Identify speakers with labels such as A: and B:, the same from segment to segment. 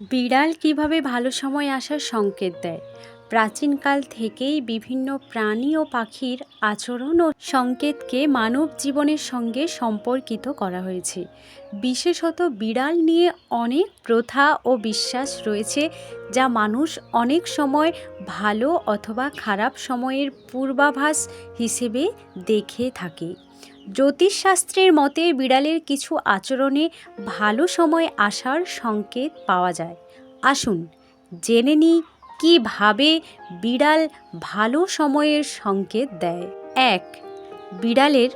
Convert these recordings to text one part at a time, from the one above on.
A: বিড়াল কীভাবে ভালো সময় আসার সংকেত দেয়? প্রাচীনকাল থেকেই বিভিন্ন প্রাণী ও পাখির আচরণ ও সংকেতকে মানব জীবনের সঙ্গে সম্পর্কিত করা হয়েছে। বিশেষত বিড়াল নিয়ে অনেক প্রথা ও বিশ্বাস রয়েছে, যা মানুষ অনেক সময় ভালো অথবা খারাপ সময়ের পূর্বাভাস হিসেবে দেখে থাকে। জ্যোতিষশাস্ত্রের মতে বিড়ালের কিছু আচরণে ভালো সময় আসার সংকেত পাওয়া যায়। আসুন জেনে নিই কীভাবে বিড়াল ভালো সময়ের সংকেত দেয়। এক, বিড়ালের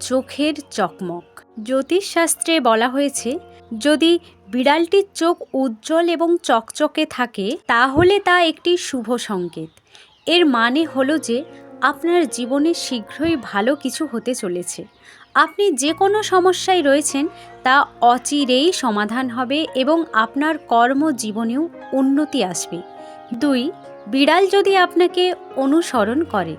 A: চোখের চকমক। জ্যোতিষশাস্ত্রে বলা হয়েছে, যদি বিড়ালটির চোখ উজ্জ্বল এবং চকচকে থাকে, তাহলে তা একটি শুভ সংকেত। এর মানে হলো যে আপনার জীবনে শীঘ্রই ভালো কিছু হতে চলেছে। আপনি যে কোনো সমস্যায় রয়েছেন, তা অচিরেই সমাধান হবে এবং আপনার কর্মজীবনেও উন্নতি আসবে। দুই, বিড়াল যদি আপনাকে অনুসরণ করে,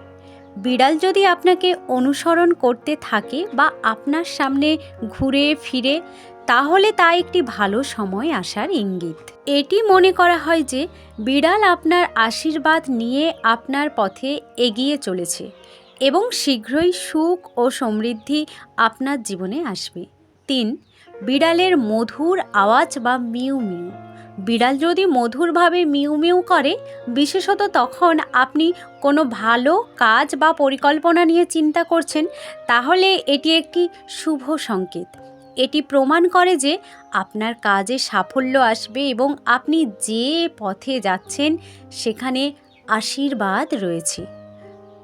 A: বিড়াল যদি আপনাকে অনুসরণ করতে থাকে বা আপনার সামনে ঘুরে ফিরে তাহলে তা একটি ভালো সময় আসার ইঙ্গিত। এটি মনে করা হয় যে, বিড়াল আপনার আশীর্বাদ নিয়ে আপনার পথে এগিয়ে চলেছে এবং শীঘ্রই সুখ ও সমৃদ্ধি আপনার জীবনে আসবে। তিন, বিড়ালের মধুর আওয়াজ বা মিউ মিউ। বিড়াল যদি মধুরভাবে মিউ মিউ করে, বিশেষত তখন আপনি কোনো ভালো কাজ বা পরিকল্পনা নিয়ে চিন্তা করছেন, তাহলে এটি একটি শুভ সংকেত। এটি প্রমাণ করে যে আপনার কাজে সাফল্য আসবে এবং আপনি যে পথে যাচ্ছেন সেখানে আশীর্বাদ রয়েছে।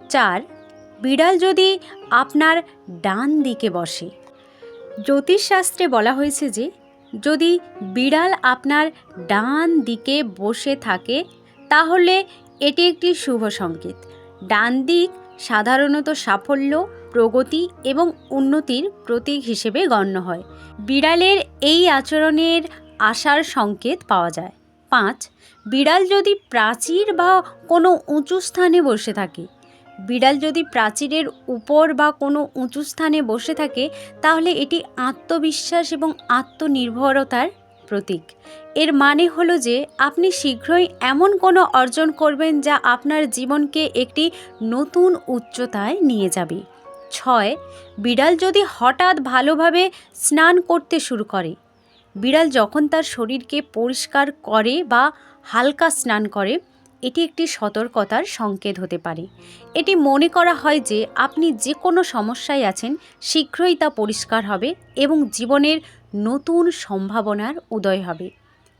A: চার, বিড়াল যদি আপনার ডান দিকে বসে। জ্যোতিষশাস্ত্রে বলা হয়েছে যে যদি বিড়াল আপনার ডান দিকে বসে থাকে, তাহলে এটি একটি শুভ সংকেত। ডান দিক সাধারণত সাফল্য, প্রগতি এবং উন্নতির প্রতীক হিসেবে গণ্য হয়। বিড়ালের এই আচরণের আসার সংকেত পাওয়া যায়। পাঁচ, বিড়াল যদি প্রাচীর বা কোনো উঁচু স্থানে বসে থাকে। বিড়াল যদি প্রাচীরের উপর বা কোনো উঁচু স্থানে বসে থাকে, তাহলে এটি আত্মবিশ্বাস এবং আত্মনির্ভরতার প্রতীক। এর মানে হলো যে, আপনি শীঘ্রই এমন কোনো অর্জন করবেন যা আপনার জীবনকে একটি নতুন উচ্চতায় নিয়ে যাবে। ছয়, বিড়াল যদি হঠাৎ ভালোভাবে স্নান করতে শুরু করে, বিড়াল যখন তার শরীরকে পরিষ্কার করে বা হালকা স্নান করে এটি একটি সতর্কতার সংকেত হতে পারে। এটি মনে করা হয় যে আপনি যে কোনো সমস্যায় আছেন, শীঘ্রই তা পরিষ্কার হবে এবং জীবনের নতুন সম্ভাবনার উদয় হবে।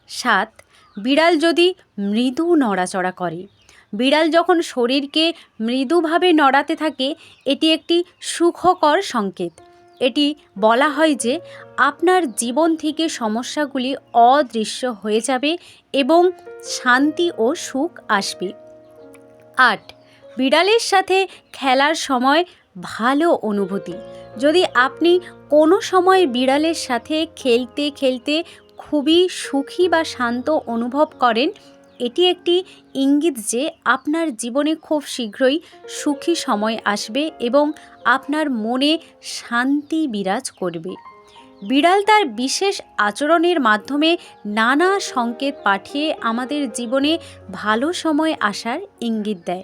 A: সাত, বিড়াল যদি মৃদু নড়াচড়া করে। বিড়াল যখন শরীরকে মৃদুভাবে নড়াতে থাকে, এটি একটি সুখকর সংকেত। এটি বলা হয় যে আপনার জীবন থেকে সমস্যাগুলি অদৃশ্য হয়ে যাবে এবং শান্তি ও সুখ আসবে। আট, বিড়ালের সাথে খেলার সময় ভালো অনুভূতি। যদি আপনি কোনো সময় বিড়ালের সাথে খেলতে খেলতে খুবই সুখী বা শান্ত অনুভব করেন এটি একটি ইঙ্গিত যে আপনার জীবনে খুব শীঘ্রই সুখী সময় আসবে এবং আপনার মনে শান্তি বিরাজ করবে। বিড়াল তার বিশেষ আচরণের মাধ্যমে নানা সংকেত পাঠিয়ে আমাদের জীবনে ভালো সময় আসার ইঙ্গিত দেয়।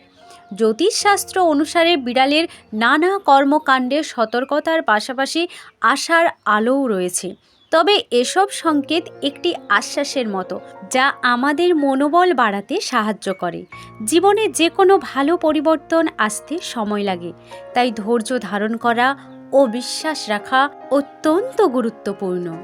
A: জ্যোতিষশাস্ত্র অনুসারে বিড়ালের নানা কর্মকাণ্ডে সতর্কতার পাশাপাশি আশার আলোও রয়েছে। তবে এসব সংকেত একটি আশ্বাসের মতো, যা আমাদের মনোবল বাড়াতে সাহায্য করে। জীবনে যে কোনো ভালো পরিবর্তন আসতে সময় লাগে, তাই ধৈর্য ধারণ করা ও বিশ্বাস রাখা অত্যন্ত গুরুত্বপূর্ণ।